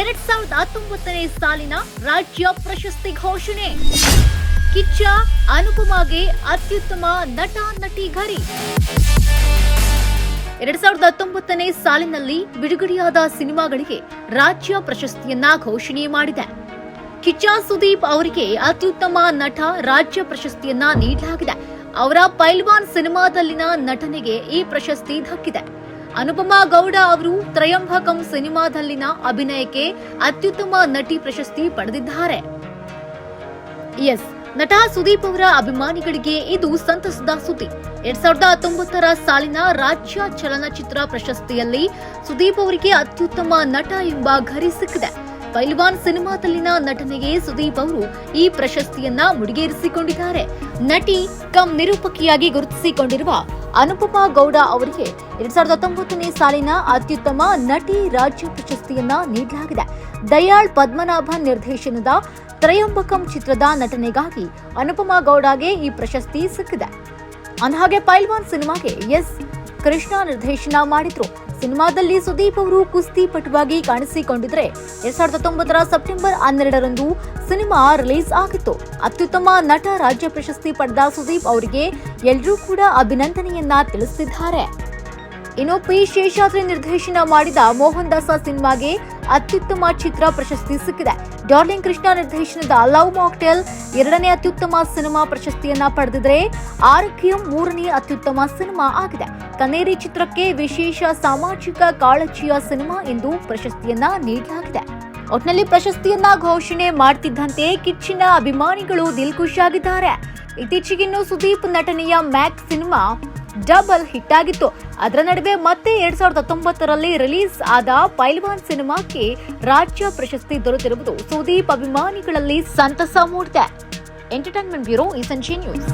ಎರಡ್ ಸಾವಿರದ ಹತ್ತೊಂಬತ್ತನೇ ಸಾಲಿನ ರಾಜ್ಯ ಪ್ರಶಸ್ತಿ ಘೋಷಣೆ. ಕಿಚ್ಚ ಅನುಪಮಾಗೆ ಅತ್ಯುತ್ತಮ ನಟ ನಟಿ ಘರಿ ಎರಡ್ ಸಾವಿರದ ಹತ್ತೊಂಬತ್ತನೇ ಸಾಲಿನಲ್ಲಿ ಬಿಡುಗಡೆಯಾದ ಸಿನಿಮಾಗಳಿಗೆ ರಾಜ್ಯ ಪ್ರಶಸ್ತಿಯನ್ನ ಘೋಷಣೆ ಮಾಡಿದೆ. ಕಿಚ್ಚ ಸುದೀಪ್ ಅವರಿಗೆ ಅತ್ಯುತ್ತಮ ನಟ ರಾಜ್ಯ ಪ್ರಶಸ್ತಿಯನ್ನ ನೀಡಲಾಗಿದೆ. ಅವರ ಪೈಲ್ವಾನ್ ಸಿನಿಮಾದಲ್ಲಿನ ನಟನೆಗೆ ಈ ಪ್ರಶಸ್ತಿ ದಕ್ಕಿದೆ. ಅನುಪಮಾ ಗೌಡ ಅವರು ತ್ರಯಂಭಕಂ ಸಿನಿಮಾದಲ್ಲಿನ ಅಭಿನಯಕ್ಕೆ ಅತ್ಯುತ್ತಮ ನಟಿ ಪ್ರಶಸ್ತಿ ಪಡೆದಿದ್ದಾರೆ. ಎಸ್, ನಟ ಸುದೀಪ್ ಅವರ ಅಭಿಮಾನಿಗಳಿಗೆ ಇದು ಸಂತಸದ ಸುದ್ದಿ. ಎರಡ್ ಸಾವಿರದ ಹತ್ತೊಂಬತ್ತರ ಸಾಲಿನ ರಾಜ್ಯ ಚಲನಚಿತ್ರ ಪ್ರಶಸ್ತಿಯಲ್ಲಿ ಸುದೀಪ್ ಅವರಿಗೆ ಅತ್ಯುತ್ತಮ ನಟ ಎಂಬ ಘರಿ ಸಿಕ್ಕಿದೆ. ಪೈಲ್ವಾನ್ ಸಿನಿಮಾದಲ್ಲಿನ ನಟನೆಗೆ ಸುದೀಪ್ ಅವರು ಈ ಪ್ರಶಸ್ತಿಯನ್ನ ಮುಡಿಗೇರಿಸಿಕೊಂಡಿದ್ದಾರೆ. ನಟಿ ಕಂ ನಿರೂಪಕಿಯಾಗಿ ಗುರುತಿಸಿಕೊಂಡಿರುವ ಅನುಪಮಾ ಗೌಡ ಅವರಿಗೆ ಎರಡ್ ಸಾವಿರದ ಹತ್ತೊಂಬತ್ತನೇ ಸಾಲಿನ ಅತ್ಯುತ್ತಮ ನಟಿ ರಾಜ್ಯ ಪ್ರಶಸ್ತಿಯನ್ನ ನೀಡಲಾಗಿದೆ. ದಯಾಳ್ ಪದ್ಮನಾಭನ್ ನಿರ್ದೇಶನದ ತ್ರಯಂಬಕಂ ಚಿತ್ರದ ನಟನೆಗಾಗಿ ಅನುಪಮಾ ಗೌಡಗೆ ಈ ಪ್ರಶಸ್ತಿ ಸಿಕ್ಕಿದೆ. ಅಂದಹಾಗೆ ಪೈಲ್ವಾನ್ ಸಿನಿಮಾಗೆ ಎಸ್ ಕೃಷ್ಣ ನಿರ್ದೇಶನ ಮಾಡಿದ್ರು. ಸಿನಿಮಾದಲ್ಲಿ ಸುದೀಪ್ ಅವರು ಕುಸ್ತಿ ಪಟುವಾಗಿ ಕಾಣಿಸಿಕೊಂಡಿದ್ರೆ ಎರಡ್ ಸಾವಿರದ ಹತ್ತೊಂಬತ್ತರ ಸೆಪ್ಟೆಂಬರ್ ಹನ್ನೆರಡರಂದು ಸಿನಿಮಾ ರಿಲೀಸ್ ಆಗಿತ್ತು. ಅತ್ಯುತ್ತಮ ನಟ ರಾಜ್ಯ ಪ್ರಶಸ್ತಿ ಪಡೆದ ಸುದೀಪ್ ಅವರಿಗೆ ಎಲ್ಲರೂ ಕೂಡ ಅಭಿನಂದನೆಯನ್ನ ತಿಳಿಸಿದ್ದಾರೆ. ಇನ್ನು ಪಿ ಶೇಷಾದ್ರಿ ನಿರ್ದೇಶನ ಮಾಡಿದ ಮೋಹನ್ ದಾಸ ಸಿನಿಮಾಗೆ ಅತ್ಯುತ್ತಮ ಚಿತ್ರ ಪ್ರಶಸ್ತಿ ಸಿಕ್ಕಿದೆ. ಡಾರ್ಲಿಂಗ್ ಕೃಷ್ಣ ನಿರ್ದೇಶನದ ಲವ್ ಮಾಕ್ಟೇಲ್ ಎರಡನೇ ಅತ್ಯುತ್ತಮ ಸಿನಿಮಾ ಪ್ರಶಸ್ತಿಯನ್ನ ಪಡೆದಿದ್ರೆ ಆರೋಗ್ಯಂ ಮೂರನೇ ಅತ್ಯುತ್ತಮ ಸಿನಿಮಾ ಆಗಿದೆ. ಕನೇರಿ ಚಿತ್ರಕ್ಕೆ ವಿಶೇಷ ಸಾಮಾಜಿಕ ಕಾಳಜಿಯ ಸಿನಿಮಾ ಎಂದು ಪ್ರಶಸ್ತಿಯನ್ನ ನೀಡಲಾಗಿದೆ. ಒಟ್ನಲ್ಲಿ ಪ್ರಶಸ್ತಿಯನ್ನ ಘೋಷಣೆ ಮಾಡ್ತಿದ್ದಂತೆ ಕಿಚ್ಚಿನ ಅಭಿಮಾನಿಗಳು ದಿಲ್ ಖುಷಿಯಾಗಿದ್ದಾರೆ ಇತ್ತೀಚೆಗಿನ್ನು ಸುದೀಪ್ ನಟನೆಯ ಮ್ಯಾಕ್ ಸಿನಿಮಾ ಡಬಲ್ ಹಿಟ್ ಆಗಿತ್ತು ಅದರ ನಡುವೆ ಮತ್ತೆ ಎರಡ್ ಸಾವಿರದ ಹತ್ತೊಂಬತ್ತರಲ್ಲಿ ರಿಲೀಸ್ ಆದ ಪೈಲ್ವಾನ್ ಸಿನಿಮಾಕ್ಕೆ ರಾಜ್ಯ ಪ್ರಶಸ್ತಿ ದೊರೆತಿರುವುದು ಸುದೀಪ್ ಅಭಿಮಾನಿಗಳಲ್ಲಿ ಸಂತಸ ಮೂಡಿದೆ. ಎಂಟರ್ಟೈನ್ಮೆಂಟ್ ಬ್ಯೂರೋ ಈ ಸಂಜೆ ನ್ಯೂಸ್.